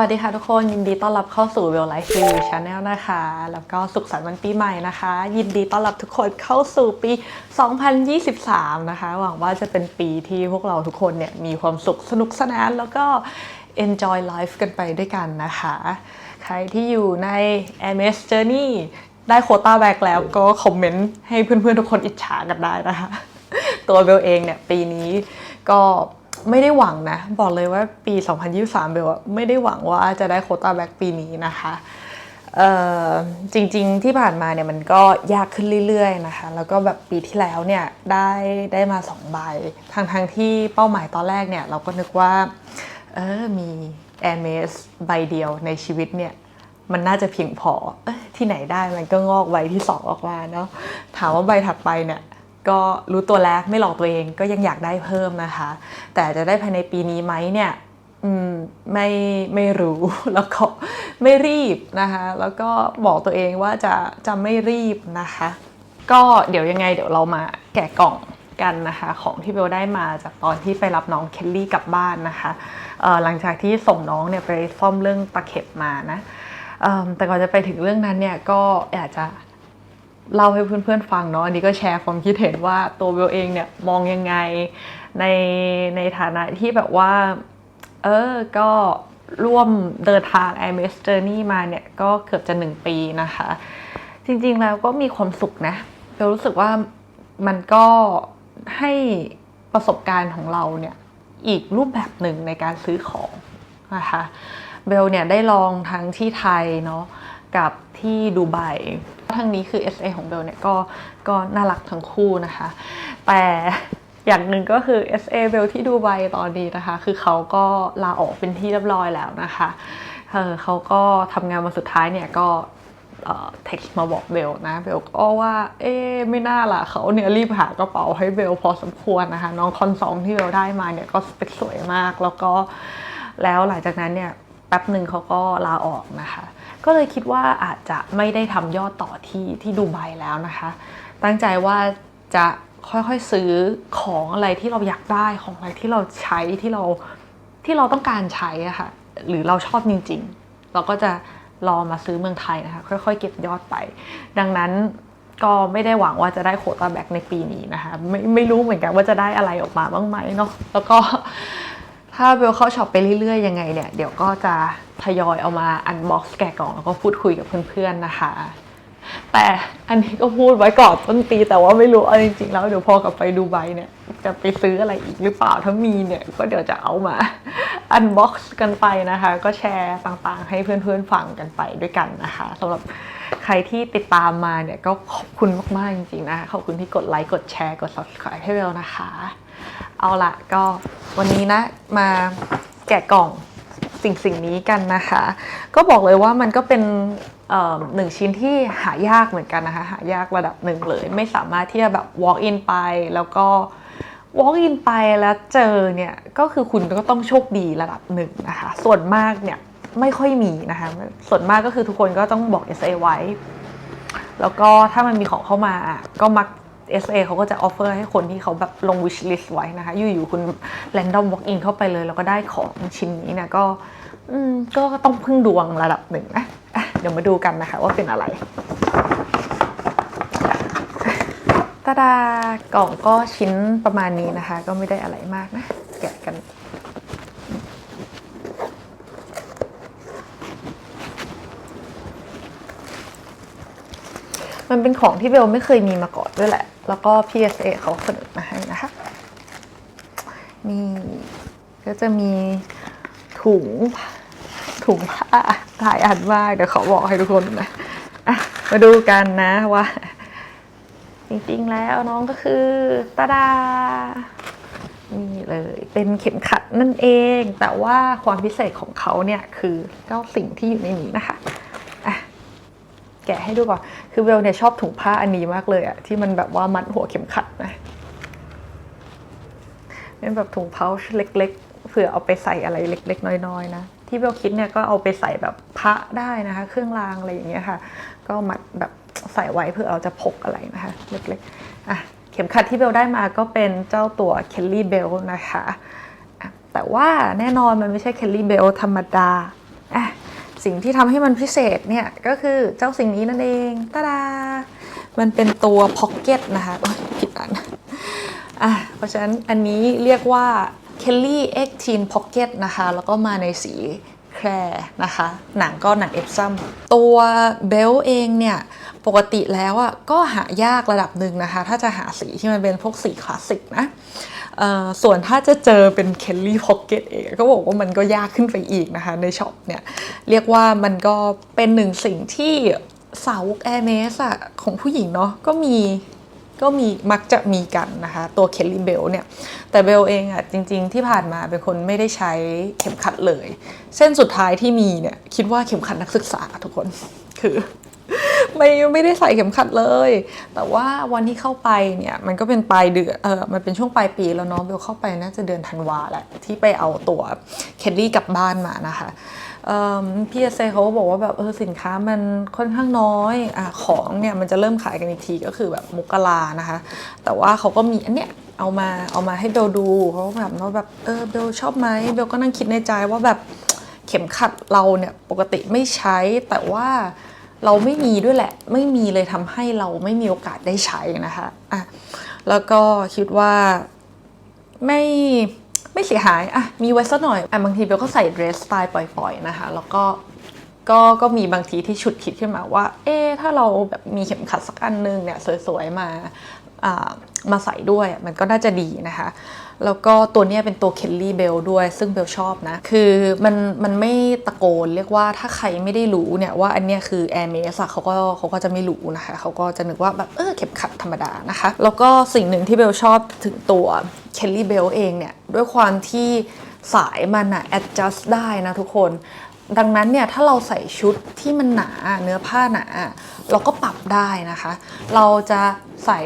วัสดีค่ะทุกคนยินดีต้อนรับเข้าสู่ Real Life Review Channel นะคะ แล้วก็สุขสันต์วันปีใหม่นะคะ ยินดีต้อนรับทุกคนเข้าสู่ปี 2023 นะคะ หวังว่าจะเป็นปีที่พวกเราทุกคนเนี่ยมีความสุขสนุกสนานแล้วก็ enjoy life กันไปด้วยกันนะคะ ใครที่อยู่ใน MS Journey ได้โคต้าแบกแล้วก็คอมเมนต์ให้เพื่อนๆทุกคนอิจฉากันได้นะคะ ตัวเบลเองเนี่ยปีนี้ก็ ไม่ได้หวังนะ บอกเลยว่าปี 2023เบลไม่ได้หวังว่าจะได้โคต้าแบ็กปีนี้นะคะเอ่อจริงๆที่ผ่านมาเนี่ยมันก็ยากขึ้นเรื่อยๆนะคะ แล้วก็แบบปีที่แล้วเนี่ยได้ได้มา2ใบทางทางที่เป้าหมายตอนแรกเนี่ยเราก็นึกว่าเออมี Air m a s ใบเดียวในชีวิตเนี่ยมันน่าจะเพียงพอเอ้ยที่ไหนได้มันก็งอกใบที่ 2 ออกมาเนาะถามว่าใบถัดไปเนี่ย ก็รู้ตัวแล้วไม่หลอกตัวเองก็ยังอยากได้เพิ่มนะคะ แต่จะได้ภายในปีนี้ไหมเนี่ยไม่ไม่รู้แล้วก็ไม่รีบนะคะ แล้วก็บอกตัวเองว่าจะจะไม่รีบนะคะ ก็เดี๋ยวยังไงเดี๋ยวเรามาแกะกล่องกันนะคะของที่เบลได้มาจากตอนที่ไปรับน้องเคลลี่กลับบ้านนะคะหลังจากที่ส่งน้องเนี่ยไปซ่อมเรื่องตะเข็บมานะแต่ก่อนจะไปถึงเรื่องนั้นเนี่ยก็อยากจะ เล่าให้เพื่อนๆฟังเนาะอันนี้ก็แชร์ความคิดเห็นว่าตัวเบลเองเนี่ยมองยังไงในในฐานะที่แบบว่า เออ ก็ร่วมเดินทาง i m s Journey มาเนี่ยก็เกือบจะหนึ่งปีนะคะ จริงๆแล้วก็มีความสุขนะเบลรู้สึกว่ามันก็ให้ประสบการณ์ของเราเนี่ยอีกรูปแบบหนึ่งในการซื้อของนะคะเบลเนี่ยได้ลองทั้งที่ไทยเนาะ กับที่ดูไบทั้งนี้คือ SA ของเบลเนี่ยก็ก็น่ารักทั้งคู่นะคะ แต่อย่างหนึ่งก็คือ SA เบลที่ดูไบตอนนี้นะคะ คือเขาก็ลาออกเป็นที่เรียบร้อยแล้วนะคะเออเขาก็ทำงานมาสุดท้ายเนี่ยก็เออ text มาบอกเบลนะเบลก็ว่าเอ๊ไม่น่าล่ะเขาเนี่ยรีบหากระเป๋าให้เบลพอสมควรนะคะ น้องคอนซองที่เบลได้มาเนี่ยก็สเปคสวยมากแล้วก็แล้วหลังจากนั้นเนี่ยแป๊บหนึ่งเขาก็ลาออกนะคะ ก็เลยคิดว่าอาจจะไม่ได้ทำยอดต่อที่ที่ดูไบแล้วนะคะ ตั้งใจว่าจะค่อยๆซื้อของอะไรที่เราอยากได้ของอะไรที่เราใช้ที่เราที่เราต้องการใช้อะค่ะหรือเราชอบจริงๆ เราก็จะรอมาซื้อเมืองไทยนะคะ ค่อยๆ เก็บยอดไป ดังนั้นก็ไม่ได้หวังว่าจะได้โคต้าแบ็กในปีนี้นะคะ ไม่ไม่รู้เหมือนกันว่าจะได้อะไรออกมาบ้างไหมเนาะแล้วก็ ถ้าเบลเข้าช็อปไปเรื่อยๆยังไงเนี่ย เดี๋ยวก็จะทยอยเอามาอันบ็อกซ์แกะกล่องแล้วก็พูดคุยกับเพื่อนๆนะคะ แต่อันนี้ก็พูดไว้ก่อนต้นปีแต่ว่าไม่รู้เอาจริงๆแล้วเดี๋ยวพอกลับไปดูไบเนี่ย จะไปซื้ออะไรอีกหรือเปล่าถ้ามีเนี่ย ก็เดี๋ยวจะเอามาอันบ็อกซ์กันไปนะคะ ก็แชร์ต่างๆ ให้เพื่อนๆฟังกันไปด้วยกันนะคะสำหรับ ใครที่ติดตามมาเนี่ยก็ขอบคุณมาก ๆ จริง ๆ นะคะขอบคุณที่กดไลค์กดแชร์กด subscribe ให้เบลนะคะ เอาละก็วันนี้นะมาแกะกล่องสิ่งสิ่งนี้กันนะคะ ก็บอกเลยว่ามันก็เป็นหนึ่งชิ้นที่หายากเหมือนกันนะคะ หายากระดับหนึ่งเลย ไม่สามารถที่จะแบบ walk in ไปแล้วก็ walk in ไปแล้วเจอเนี่ย ก็คือคุณก็ต้องโชคดีระดับหนึ่งนะคะ ส่วนมากเนี่ย ไม่ค่อยมีนะคะส่วนมากก็คือทุกคนก็ต้องบอก SA ไว้ แล้วก็ถ้ามันมีของเข้ามาอะก็มัก SA เขาก็จะออฟเฟอร์ให้คนที่เขาแบบลง wish list ไว้นะคะ อยู่ๆคุณ random walk in เข้าไปเลย แล้วก็ได้ของชิ้นนี้เนี่ยก็อืมก็ต้องพึ่งดวงระดับหนึ่งนะะเดี๋ยวมาดูกันนะคะว่าเป็นอะไรตาดากล่องก็ชิ้นประมาณนี้นะคะ ก็ไม่ได้อะไรมากนะแกะกัน มันเป็นของที่เบลไม่เคยมีมาก่อนด้วยแหละ แล้วก็ PSA เขาเสนอมาให้นะคะ นี่ก็จะมีถุงถุงผ้าหลายอันมากเดี๋ยวขอบอกให้ทุกคนนะะมาดูกันนะว่า จริงๆแล้วน้องก็คือตาดานี่เลยเป็นเข็มขัดนั่นเอง แต่ว่าความพิเศษของเขาเนี่ยคือเก้าสิ่งที่อยู่ในนี้นะคะ แกะให้ดูก่อน คือเบลเนี่ยชอบถุงผ้าอันนี้มากเลยอะที่มันแบบว่ามัดหัวเข็มขัดนะเป็นแบบถุงเพาชเล็ก ๆ เผื่อเอาไปใส่อะไรเล็ก ๆ น้อยๆนะ ที่เบลคิดเนี่ยก็เอาไปใส่แบบพระได้นะคะ เครื่องรางอะไรอย่างเงี้ยค่ะ ก็มัดแบบใส่ไว้เพื่อเราจะพกอะไรนะคะ เล็กๆอะเข็มขัดที่เบลได้มาก็เป็นเจ้าตัวเคลลี่เบลนะคะอะแต่ว่าแน่นอนมันไม่ใช่เคลลี่เบลธรรมดา สิ่งที่ทำให้มันพิเศษเนี่ย ก็คือเจ้าสิ่งนี้นั่นเองตาดา มันเป็นตัวพ็อกเก็ตนะคะผิดอันอะเพราะฉะนั้นอันนี้เรียกว่า Kelly X Teen Pocket นะคะ แล้วก็มาในสีแครนะคะ หนังก็หนังเอฟซัมตัวเบลเองเนี่ย ปกติแล้วอะก็หายากระดับหนึ่งนะคะ ถ้าจะหาสีที่มันเป็นพวกสีคลาสสิกนะ ส่วนถ้าจะเจอเป็นเคลลี่พ็อกเก็ตเองก็บอกว่ามันก็ยากขึ้นไปอีกนะคะในช็อปเนี่ย เรียกว่ามันก็เป็นหนึ่งสิ่งที่สาวกแอร์เมสอะของผู้หญิงเนาะก็มีก็มีมักจะมีกันนะคะ ตัวเคลลี่เบลเนี่ย แต่เบลเองอะจริง ๆ ที่ผ่านมาเป็นคนไม่ได้ใช้เข็มขัดเลย เส้นสุดท้ายที่มีเนี่ย คิดว่าเข็มขัดนักศึกษาทุกคนคือ ไม่ไม่ได้ใส่เข็มขัดเลย แต่ว่าวันที่เข้าไปเนี่ยมันก็เป็นปลายเดือนเออมันเป็นช่วงปลายปีแล้วเนาะเบลเข้าไปน่าจะเดือนธันวาแหละที่ไปเอาตั๋วเคลลี่กลับบ้านมานะคะพี่เอเซเขาบอกว่าแบบเออสินค้ามันค่อนข้างน้อยอของเนี่ยมันจะเริ่มขายกันอีกทีก็คือแบบมกรานะคะ แต่ว่าเขาก็มีอันเนี้ยเอามาเอามาให้เบลดูเขาแบบว่าแบบเออเบลชอบไหมเบลก็นั่งคิดในใจว่าแบบเข็มขัดเราเนี่ยปกติไม่ใช้แต่ว่า เราไม่มีด้วยแหละ ไม่มีเลยทำให้เราไม่มีโอกาสได้ใช้นะคะอะแล้วก็คิดว่าไม่ไม่เสียหายอะมีไว้สักหน่อยอะบางทีเบลก็ใส่เดรสสไตล์ปล่อย ๆ นะคะ แล้วก็ก็ก็มีบางทีที่ฉุดคิดขึ้นมาว่า เอ๊ถ้าเราแบบมีเข็มขัดสักอันนึงเนี่ยสวยๆมาอ่ามาใส่ด้วยมันก็น่าจะดีนะคะ แล้วก็ตัวนี้เป็นตัวเคลลี่เบลด้วยซึ่งเบลชอบนะ คือมันมันไม่ตะโกนเรียกว่าถ้าใครไม่ได้รู้เนี่ยว่าอันเนี้ยคือ Air m a s อะเขาก็เขาก็จะไม่รู้นะคะเขาก็จะนึกว่าแบบเออเข็มขัดธรรมดานะคะ แล้วก็สิ่งหนึ่งที่เบลชอบถึงตัวเคลลี่เบลเองเนี่ยด้วยความที่สายมันอะ adjust ได้นะทุกคนดังนั้นเนี่ยถ้าเราใส่ชุดที่มันหนาเนื้อผ้าหนา เราก็ปรับได้นะคะ เราจะใส่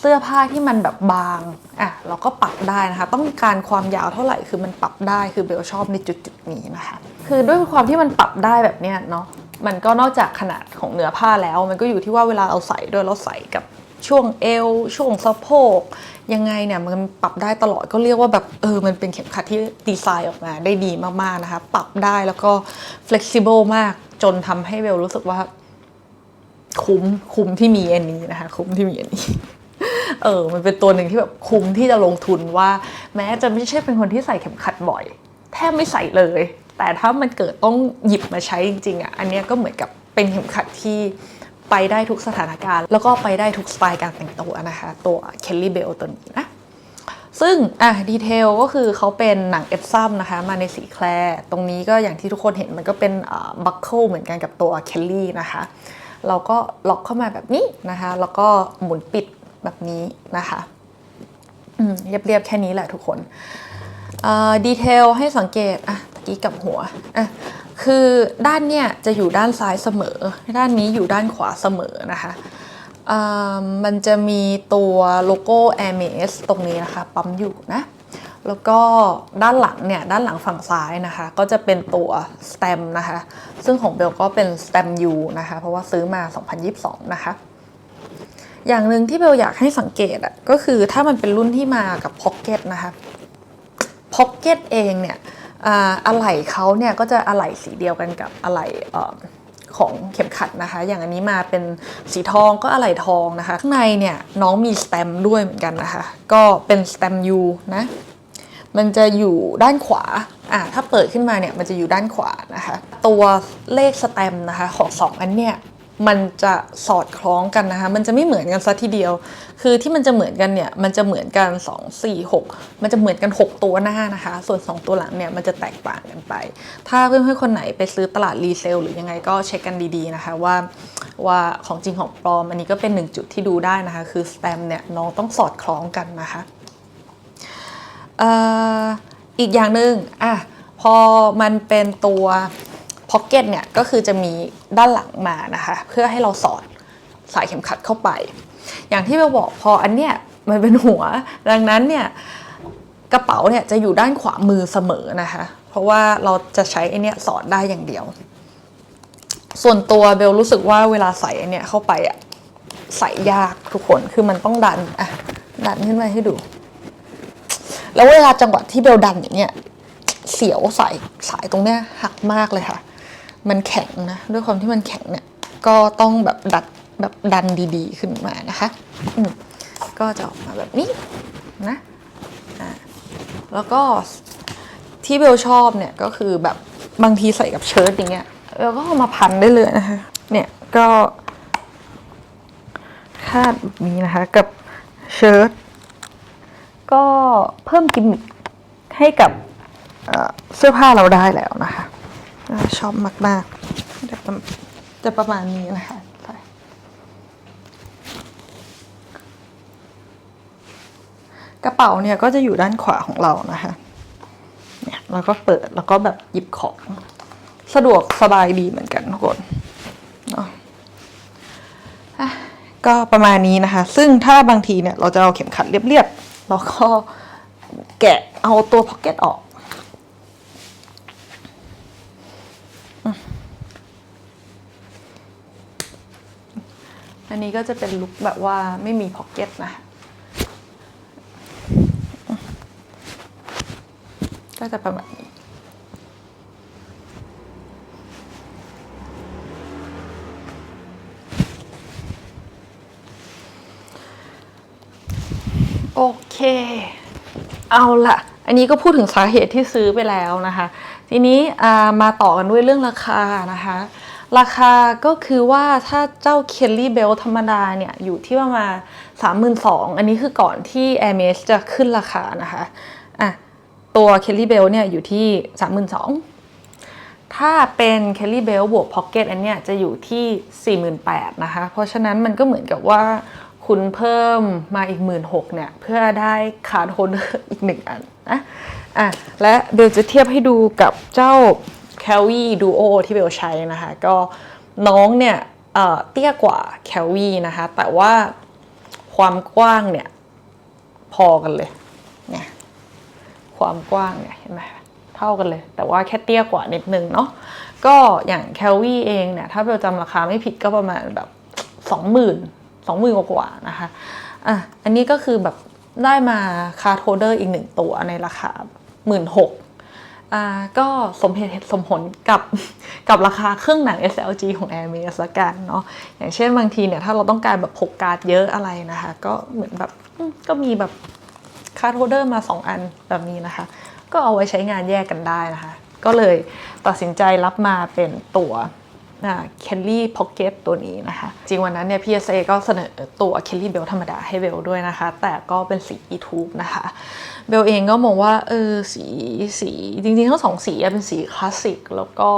เสื้อผ้าที่มันแบบบางอะเราก็ปรับได้นะคะ ต้องการความยาวเท่าไหร่คือมันปรับได้คือเบลชอบในจุดจุดนี้นะคะ คือด้วยความที่มันปรับได้แบบเนี้ยเนาะมันก็นอกจากขนาดของเนื้อผ้าแล้ว มันก็อยู่ที่ว่าเวลาเราใส่ด้วยเราใส่กับช่วงเอวช่วงสะโพกยังไงเนี่ยมันปรับได้ตลอดก็เรียกว่าแบบเออมันเป็นเข็มขัดที่ดีไซน์ออกมาได้ดีมากๆนะคะ ปรับได้แล้วก็ flexible มากจนทำให้เบลรู้สึกว่าคุ้มคุ้มที่มีอันนี้นะคะ คุ้มที่มีอันนี้ เออ มันเป็นตัวหนึ่งที่แบบคุ้มที่จะลงทุนว่า แม้จะไม่ใช่เป็นคนที่ใส่เข็มขัดบ่อย แทบไม่ใส่เลย แต่ถ้ามันเกิดต้องหยิบมาใช้จริงๆอะอันนี้ก็เหมือนกับเป็นเข็มขัดที่ไปได้ทุกสถานการณ์ แล้วก็ไปได้ทุกสไตล์การแต่งตัวนะคะ ตัว Kelly Bell ตัวนี้นะซึ่ง อะ ดีเทลก็คือเขาเป็นหนังเอฟซัมนะคะ มาในสีแคลร์ตรงนี้ก็อย่างที่ทุกคนเห็นมันก็เป็นบัคเกิลเหมือนกันกับตัวเคลลี่นะคะ เราก็ล็อกเข้ามาแบบนี้นะคะ แล้วก็หมุนปิด แบบนี้นะคะอืมเรียบๆแค่นี้แหละทุกคนดีเทลให้สังเกตอะตะกี้กับหัวอะคือด้านเนี่ยจะอยู่ด้านซ้ายเสมอ ด้านนี้อยู่ด้านขวาเสมอนะคะมันจะมีตัวโลโก้ Air m a s ตรงนี้นะคะ ปั๊มอยู่นะ แล้วก็ด้านหลังเนี่ย ด้านหลังฝั่งซ้ายนะคะ ก็จะเป็นตัว stem นะคะ ซึ่งของเบลก็เป็น stem U นะคะ เพราะว่าซื้อมา 2022 นะคะ อย่างหนึ่งที่เบลอยากให้สังเกตอะก็คือถ้ามันเป็นรุ่นที่มากับ pocket นะคะ pocket เองเนี่ยอะไหล่เขาเนี่ยก็จะอะไหล่สีเดียวกันกับอะไหล่ของเข็มขัดนะคะ อย่างอันนี้มาเป็นสีทองก็อะไหล่ทองนะคะ ข้างในเนี่ยน้องมีสแตมด้วยเหมือนกันนะคะ ก็เป็นสแตมยูนะ มันจะอยู่ด้านขวา อะถ้าเปิดขึ้นมาเนี่ยมันจะอยู่ด้านขวานะคะ ตัวเลขสแตมนะคะของสองอันเนี่ย มันจะสอดคล้องกันนะคะ มันจะไม่เหมือนกันซะทีเดียว คือที่มันจะเหมือนกันเนี่ย มันจะเหมือนกัน 2 4 6 มันจะเหมือนกัน 6 ตัวหน้านะคะ ส่วน 2 ตัวหลังเนี่ยมันจะแตกต่างกันไป ถ้าเพื่อนๆคนไหนไปซื้อตลาดรีเซลหรือยังไงก็เช็คกันดีๆนะคะว่าว่าของจริงของปลอม อันนี้ก็เป็นหนึ่งจุดที่ดูได้นะคะ คือสแตมเนี่ยน้องต้องสอดคล้องกันนะคะอ่ออีกอย่างหนึ่งอะพอมันเป็นตัว พ็อกเก็ตเนี่ยก็คือจะมีด้านหลังมานะคะเพื่อให้เราสอดสายเข็มขัดเข้าไป อย่างที่เราบอกพออันเนี้ยมันเป็นหัว ดังนั้นเนี่ยกระเป๋าเนี่ยจะอยู่ด้านขวามือเสมอนะคะ เพราะว่าเราจะใช้ไอเนี้ยสอดได้อย่างเดียว ส่วนตัวเบลรู้สึกว่าเวลาใส่ไอเนี้ยเข้าไปอะใส่ยากทุกคนคือมันต้องดันอะดันขึ้นมาให้ดู แล้วเวลาจังหวะที่เบลดันอย่างเนี้ยเสียวสายสายตรงเนี้ยหักมากเลยค่ะ มันแข็งนะด้วยความที่มันแข็งเนี่ยก็ต้องแบบดัดแบบดันดีๆขึ้นมานะคะอืมก็จะออกมาแบบนี้นะอ่าแล้วก็ที่เบลชอบเนี่ยก็คือแบบบางทีใส่กับเชิ้ตอย่างเงี้ยเราก็เอามาพันได้เลยนะคะ เนี่ยก็คาดแบบนี้นะคะกับเชิ้ตก็เพิ่มกิมมิคให้กับเสื้อผ้าเราได้แล้วนะคะ ชอบมากๆจะประจะประมาณนี้นะคะกระเป๋าเนี่ยก็จะอยู่ด้านขวาของเรานะคะ เนี่ยแล้วก็เปิดแล้วก็แบบหยิบของ สะดวกสบายดีเหมือนกันทุกคนเนาะก็ประมาณนี้นะคะ ซึ่งถ้าบางทีเนี่ยเราจะเอาเข็มขัดเรียบๆเราก็แกะเอาตัวพ็อกเก็ตออกอืมอั นี้ก็จะเป็นลุคแบบว่าไม่มีพ็อกเก็ตนะ ก็จะประมาณนี้โอเค เอาละอันนี้ก็พูดถึงสาเหตุที่ซื้อไปแล้วนะคะ ทีนี้มาต่อกันด้วยเรื่องราคานะคะ ราคาก็คือว่าถ้าเจ้าเคลลี่เบลธรรมดาเนี่ย อยู่ที่ประมาณ 32,000 อันนี้คือก่อนที่ Air m a s จะขึ้นราคานะคะอะตัวเคลลี่เบลเนี่ยอยู่ที่ 32,000 ถ้าเป็น Kelly Bell บวก Pocket อันเนี้ยจะอยู่ที่ 48,000นะคะ เพราะฉะนั้นมันก็เหมือนกับว่าคุณเพิ่มมาอีก 16,000เนี่ยเพื่อได้คาร์ดโฮลเดอร์อีกหนึ่งอันนะอะและเบลจะเทียบให้ดูกับเจ้า c a l v i Duo ที่เบลใช้นะคะ ก็น้องเนี่ยเตี้ยกว่า c a l v i นะคะ แต่ว่าความกว้างเนี่ยพอกันเลยเนี่ยความกว้างเนี่ยเห็นไหมเท่ากันเลย แต่ว่าแค่เตี้ยกว่านิดนึงเนาะก็อย่างแคลวี่เองเนี่ยถ้าเราจำราคาไม่ผิดก็ประมาณแบบสองหมื่นสองหมื่นกว่านะคะอะอันนี้ก็คือแบบได้มาคาร์โทเดอร์อีกหนึ่งตัวในราคาหมื่นหก ก็สมเหตุสมผลกับกับราคาเครื่องหนัง SLG ของ Air m a s ละกันเนาะอย่างเช่นบางทีเนี่ยถ้าเราต้องการแบบพกการ์ดเยอะอะไรนะคะ ก็เหมือนแบบก็มีแบบคาร์ดโฮเดอร์มา 2 อันแบบนี้นะคะ ก็เอาไว้ใช้งานแยกกันได้นะคะ ก็เลยตัดสินใจรับมาเป็นตัว เคลลี่พ็อกเก็ตตัวนี้นะคะ จริงวันนั้นเนี่ย PSA ก็เสนอตัวเคลลี่เบลธรรมดาให้เบลด้วยนะคะ แต่ก็เป็นสี e-tube นะคะ เบลเองก็มองว่า เออ สีสีจริงๆ ทั้งสองสีเป็นสีคลาสสิก แล้วก็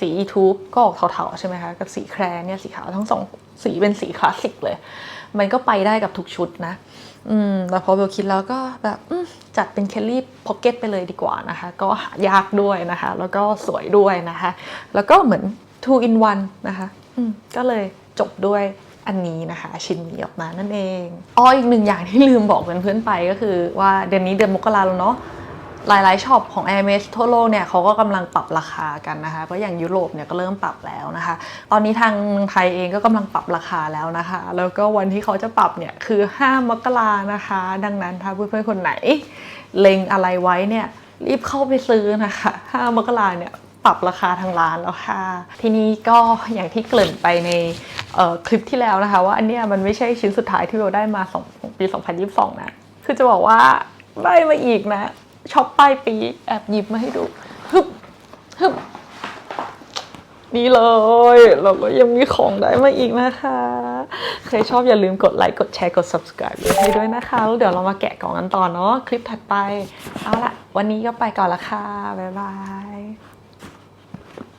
สี e-tube ก็ออกเทาๆ ใช่ไหมคะ กับสีแครเนี่ยสีขาวทั้งสองสีเป็นสีคลาสสิกเลย มันก็ไปได้กับทุกชุดนะ อืมแต่พอเบลคิดแล้วก็แบบจัดเป็นเคลลี่พ็อกเก็ตไปเลยดีกว่านะคะ ก็หายากด้วยนะคะ แล้วก็สวยด้วยนะคะ แล้วก็เหมือน two in one นะคะก็เลยจบด้วยอันนี้นะคะ ชิ้นนี้ออกมานั่นเองอ๋ออีกหนึ่งอย่างที่ลืมบอกเพื่อนๆไปก็คือว่าเดือนนี้เดือนมกราแล้วเนาะหลายๆช็อปของ Air m a s ทั่วโลกเนี่ยเขาก็กำลังปรับราคากันนะคะ ก็อย่างยุโรปเนี่ยก็เริ่มปรับแล้วนะคะ ตอนนี้ทางเมืองไทยเองก็กำลังปรับราคาแล้วนะคะ แล้วก็วันที่เขาจะปรับเนี่ยคือ 5 มกรานะคะ ดังนั้นถ้าเพื่อนๆคนไหน เล็งอะไรไว้เนี่ยรีบเข้าไปซื้อนะคะ 5 มกราเนี่ย ปรับราคาทางร้านแล้วค่ะ ทีนี้ก็อย่างที่เกริ่นไปในคลิปที่แล้วนะคะ ว่าอันเนี้ยมันไม่ใช่ชิ้นสุดท้ายที่เราได้มาสองปี 2022 นะ คือจะบอกว่าได้มาอีกนะช็อปปลายปีแอบหยิบมาให้ดูฮึบฮึบนี่เลย เราก็ยังมีของได้มาอีกนะคะ ใครชอบอย่าลืมกดไลค์กดแชร์กด subscribe ให้ด้วยนะคะแล้วเดี๋ยวเรามาแกะกล่องกันต่อเนาะคลิปถัดไป เอาละวันนี้ก็ไปก่อนละค่ะ บ๊ายบาย